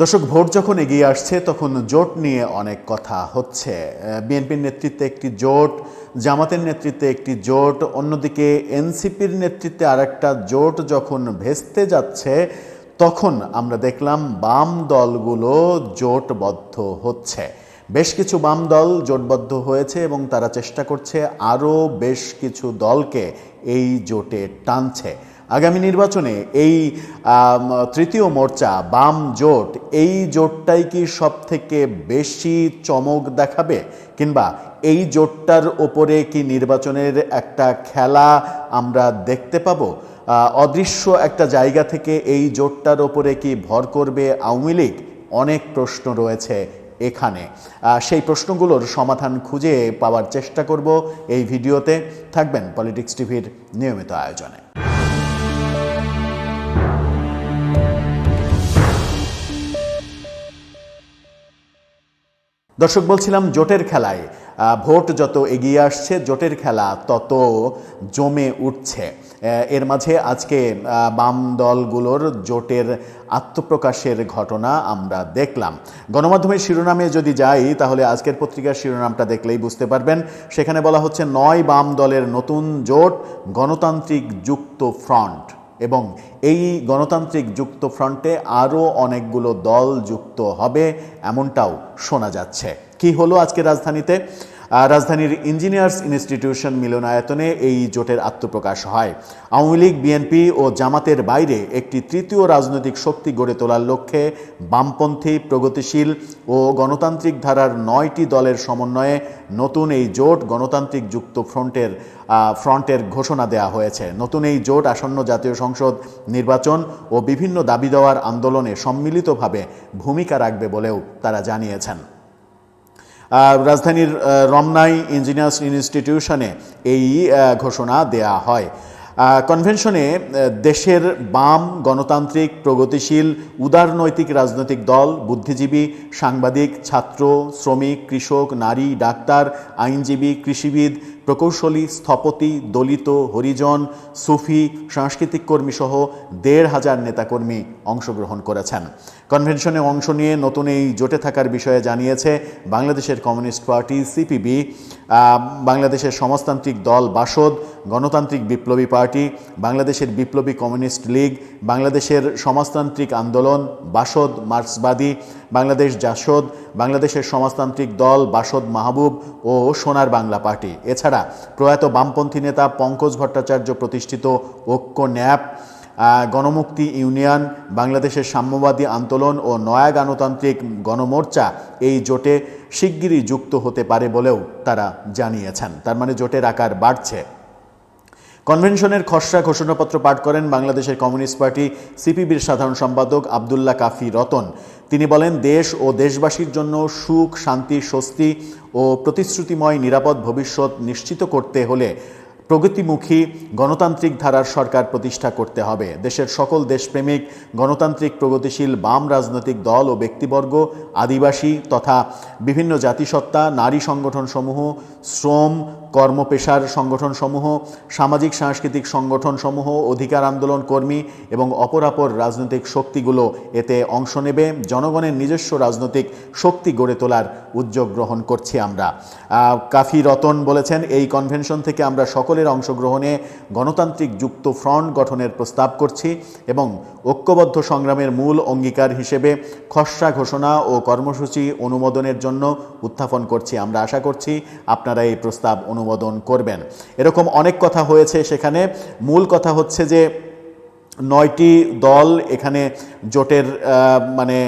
দর্শক, ভোট যখন এগিয়ে আসছে, তখন জোট নিয়ে অনেক কথা হচ্ছে। বিএনপির নেতৃত্বে একটি জোট, জামাতের নেতৃত্বে একটি জোট, অন্যদিকে এনসিপির নেতৃত্বে আরেকটা জোট যখন ভেস্তে যাচ্ছে, তখন আমরা দেখলাম বাম দলগুলো জোটবদ্ধ হচ্ছে। বেশ কিছু বাম দল জোটবদ্ধ হয়েছে এবং তারা চেষ্টা করছে আরও বেশ কিছু দলকে এই জোটে টানছে। আগামী নির্বাচনে এই তৃতীয় মোর্চা, বাম জোট, এই জোটটাই কি সব থেকে বেশি চমক দেখাবে? কিংবা এই জোটটার ওপরে কি নির্বাচনের একটা খেলা আমরা দেখতে পাবো? অদৃশ্য একটা জায়গা থেকে এই জোটটার ওপরে কি ভর করবে আওয়ামী লীগ? অনেক প্রশ্ন রয়েছে এখানে। সেই প্রশ্নগুলোর সমাধান খুঁজে পাওয়ার চেষ্টা করব এই ভিডিওতে। থাকবেন পলিটিক্স টিভির নিয়মিত আয়োজনে। দর্শক, বলছিলাম জোটের খেলায় ভোট যত এগিয়ে আসছে, জোটের খেলা তত জমে উঠছে। এর মাঝে আজকে বাম দলগুলোর জোটের আত্মপ্রকাশের ঘটনা আমরা দেখলাম। গণমাধ্যমের শিরোনামে যদি যাই, তাহলে আজকের পত্রিকার শিরোনামটা দেখলেই বুঝতে পারবেন। সেখানে বলা হচ্ছে, নয় বাম দলের নতুন জোট, গণতান্ত্রিক যুক্ত ফ্রন্ট। এবং এই গণতান্ত্রিক যুক্ত ফ্রন্টে আরও অনেকগুলো দল যুক্ত হবে, এমনটাও শোনা যাচ্ছে। কি হলো আজকে রাজধানীতে? রাজধানীর ইঞ্জিনিয়ার্স ইনস্টিটিউশন মিলনায়তনে এই জোটের আত্মপ্রকাশ হয়। আওয়ামী লীগ, বিএনপি ও জামাতের বাইরে একটি তৃতীয় রাজনৈতিক শক্তি গড়ে তোলার লক্ষ্যে বামপন্থী, প্রগতিশীল ও গণতান্ত্রিক ধারার নয়টি দলের সমন্বয়ে নতুন এই জোট গণতান্ত্রিক যুক্ত ফ্রন্টের ফ্রন্টের ঘোষণা দেওয়া হয়েছে। নতুন এই জোট আসন্ন জাতীয় সংসদ নির্বাচন ও বিভিন্ন দাবি দেওয়ার আন্দোলনে সম্মিলিতভাবে ভূমিকা রাখবে বলেও তারা জানিয়েছেন। রাজধানীর রমনাই ইঞ্জিনিয়ার্স ইনস্টিটিউশনে এই ঘোষণা দেয়া হয়। কনভেনশনে দেশের বাম গণতান্ত্রিক, প্রগতিশীল উদারনৈতিক রাজনৈতিক দল, বুদ্ধিজীবী, সাংবাদিক, ছাত্র, শ্রমিক, কৃষক, নারী, ডাক্তার, আইনজীবী, কৃষিবিদ, প্রকৌশলী, স্থপতি, দলিত, হরিজন, সুফি, সাংস্কৃতিক কর্মী সহ দেড় হাজার নেতাকর্মী অংশগ্রহণ করেছেন। কনভেনশনে অংশ নিয়ে নতুন এই জোটে থাকার বিষয়ে জানিয়েছে বাংলাদেশের কমিউনিস্ট পার্টি, সিপিবি। বাংলাদেশের সমাজতান্ত্রিক দল বাসদ, গণতান্ত্রিক বিপ্লবী পার্টি বাংলাদেশের বিপ্লবী কমিউনিস্ট লীগ, বাংলাদেশের সমাজতান্ত্রিক আন্দোলন, বাসদ মার্ক্সবাদী, বাংলাদেশ জাসদ, বাংলাদেশের সমাজতান্ত্রিক দল বাসদ মাহবুব ও সোনার বাংলা পার্টি। এছাড়া প্রয়াত বামপন্থী নেতা পঙ্কজ ভট্টাচার্য প্রতিষ্ঠিত ঐক্য ন্যাপ গণমুক্তি ইউনিয়ন, বাংলাদেশের সাম্যবাদী আন্দোলন ও নয়া গণতান্ত্রিক গণমোর্চা এই জোটে শিগগিরই যুক্ত হতে পারে বলেও তারা জানিয়েছেন। তার মানে জোটের আকার বাড়ছে। কনভেনশনের খসড়া ঘোষণাপত্র পাঠ করেন বাংলাদেশের কমিউনিস্ট পার্টি সিপিবির সাধারণ সম্পাদক আবদুল্লাহ কাফি রতন। তিনি বলেন, দেশ ও দেশবাসীর জন্য সুখ, শান্তি, স্বস্তি ও প্রতিশ্রুতিময় নিরাপদ ভবিষ্যৎ নিশ্চিত করতে হলে প্রগতিমুখী গণতান্ত্রিক ধারার সরকার প্রতিষ্ঠা করতে হবে। দেশের সকল দেশপ্রেমিক গণতান্ত্রিক প্রগতিশীল বাম রাজনৈতিক দল ও ব্যক্তিবর্গ, আদিবাসী তথা বিভিন্ন জাতিসত্তা, নারী সংগঠনসমূহ, শ্রম কর্মপেশার সংগঠনসমূহ, সামাজিক সাংস্কৃতিক সংগঠনসমূহ, অধিকার আন্দোলন কর্মী এবং অপরাপর রাজনৈতিক শক্তিগুলো এতে অংশ নেবে। জনগণের নিজস্ব রাজনৈতিক শক্তি গড়ে তোলার উদ্যোগ গ্রহণ করছি আমরা। কাফি রতন বলেছেন, এই কনভেনশন থেকে আমরা সকলের অংশগ্রহণে গণতান্ত্রিক যুক্ত ফ্রন্ট গঠনের প্রস্তাব করছি এবং ঐক্যবদ্ধ সংগ্রামের মূল অঙ্গীকার হিসেবে খসড়া ঘোষণা ও কর্মসূচি অনুমোদনের জন্য উত্থাপন করছি। আমরা আশা করছি আপনারা এই প্রস্তাব অনুমোদন করবেন। এরকম অনেক কথা হয়েছে সেখানে। মূল কথা হচ্ছে যে, নয়টি দল এখানে জোটের মানে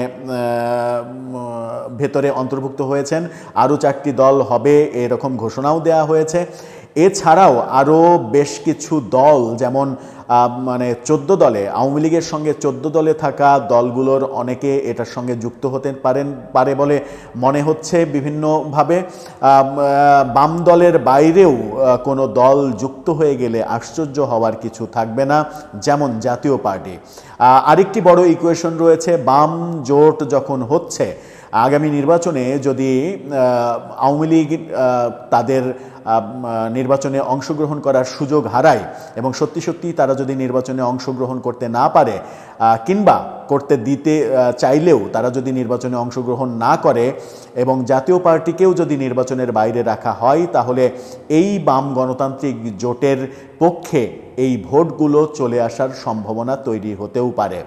ভেতরে অন্তর্ভুক্ত হয়েছেন। আরও চারটি দল হবে, এরকম ঘোষণাও দেয়া হয়েছে। এছাড়াও আরও বেশ কিছু দল, যেমন মানে চোদ্দ দলে, আওয়ামী লীগের সঙ্গে চোদ্দ দলে থাকা দলগুলোর অনেকে এটার সঙ্গে যুক্ত হতে পারেন, পারে বলে মনে হচ্ছে। বিভিন্নভাবে বাম দলের বাইরেও কোনো দল যুক্ত হয়ে গেলে আশ্চর্য হওয়ার কিছু থাকবে না, যেমন জাতীয় পার্টি। আরেকটি বড় ইকুয়েশন রয়েছে, বাম জোট যখন হচ্ছে আগামী নির্বাচনে যদি আওয়ামী লীগ তাদের নির্বাচনে অংশগ্রহণ করার সুযোগ হারায় এবং সত্যি সত্যি তারা যদি নির্বাচনে অংশগ্রহণ করতে না পারে কিংবা করতে দিতে চাইলেও তারা যদি নির্বাচনে অংশগ্রহণ না করে এবং জাতীয় পার্টিকেও যদি নির্বাচনের বাইরে রাখা হয়, তাহলে এই বাম গণতান্ত্রিক জোটের পক্ষে এই ভোটগুলো চলে আসার সম্ভাবনা তৈরি হতেও পারে।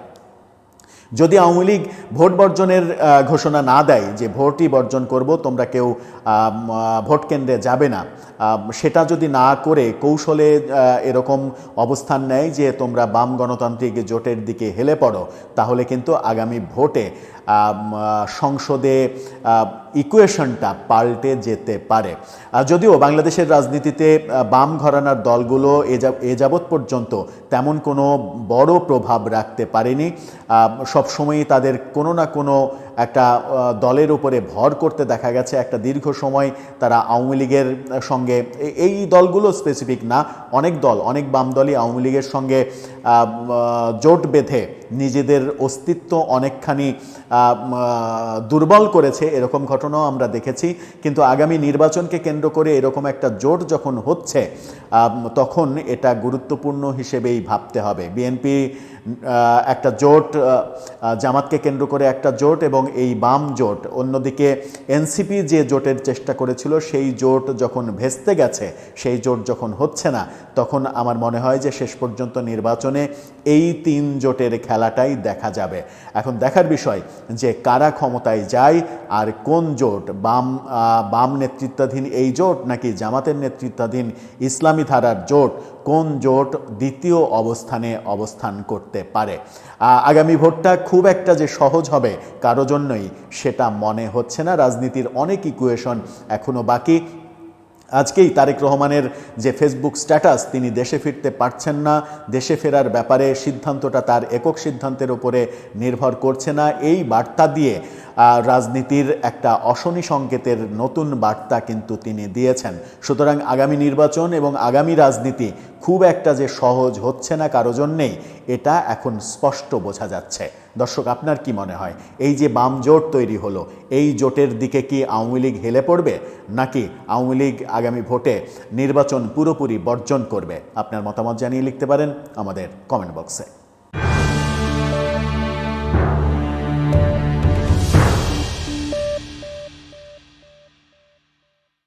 যদি আওয়ামী লীগ ভোট বর্জনের ঘোষণা না দেয় যে ভোটই বর্জন করব, তোমরা কেউ ভোট কেন্দ্রে যাবে না সেটা যদি না করে কৌশলে এরকম অবস্থান নেয় যে তোমরা বাম গণতান্ত্রিক জোটের দিকে হেলে পড়ো, তাহলে কিন্তু আগামী ভোটে সংসদে ইকুয়েশনটা পাল্টে যেতে পারে। যদিও বাংলাদেশের রাজনীতিতে বাম ঘরানার দলগুলো এ যাব এ যাবৎ পর্যন্ত তেমন কোনো বড় প্রভাব রাখতে পারেনি। সবসময়ই তাদের কোনো না কোনো একটা দলের উপরে ভর করতে দেখা গেছে। একটা দীর্ঘ সময় তারা আওয়ামী লীগের সঙ্গে এই দলগুলো স্পেসিফিক না, অনেক দল, অনেক বাম দলই আওয়ামী লীগের সঙ্গে জোট বেঁধে নিজেদের অস্তিত্ব অনেকখানি দুর্বল করেছে, এরকম ঘটনাও আমরা দেখেছি। কিন্তু আগামী নির্বাচনকে কেন্দ্র করে এরকম একটা জোট যখন হচ্ছে তখন এটা গুরুত্বপূর্ণ হিসেবেই ভাবতে হবে। বিএনপি একটা জোট জামাতকে কেন্দ্র করে একটা জোট এবং এই বাম জোট। অন্যদিকে এনসিপি যে জোটের চেষ্টা করেছিল, সেই জোট যখন ভেস্তে গেছে, সেই জোট যখন হচ্ছে না, তখন আমার মনে হয় যে শেষ পর্যন্ত নির্বাচনে এই তিন জোটের খেলাটাই দেখা যাবে। এখন দেখার বিষয় যে কারা ক্ষমতায় যায় আর কোন জোট, বাম বাম নেতৃত্বাধীন এই জোট নাকি জামাতের নেতৃত্বাধীন ইসলামী ধারার জোট? কোন জোট দ্বিতীয় অবস্থানে অবস্থান করতে পারে? আগামী ভোটটা খুব একটা যে সহজ হবে কারও জন্যই সেটা মনে হচ্ছে না। রাজনীতির অনেক ইকুয়েশন এখনও বাকি। আজকেই তারেক রহমানের যে ফেসবুক স্ট্যাটাস, তিনি দেশে ফিরতে পারছেন না, দেশে ফেরার ব্যাপারে সিদ্ধান্তটা তার একক সিদ্ধান্তের ওপরে নির্ভর করছে না। এই বার্তা দিয়ে রাজনীতির একটা অশনি সংকেতের নতুন বার্তা কিন্তু তিনি দিয়েছেন। সুতরাং আগামী নির্বাচন এবং আগামী রাজনীতি খুব একটা যে সহজ হচ্ছে না কারও জন্যেই, এটা এখন স্পষ্ট বোঝা যাচ্ছে। দর্শক, আপনার কি মনে হয়? এই যে বাম জোট তৈরি হলো, এই জোটের দিকে কি আওয়ামী লীগ হেলে পড়বে? নাকি আওয়ামী লীগ আগামী ভোটে নির্বাচন পুরোপুরি বর্জন করবে? আপনার মতামত জানিয়ে লিখতে পারেন আমাদের কমেন্ট বক্সে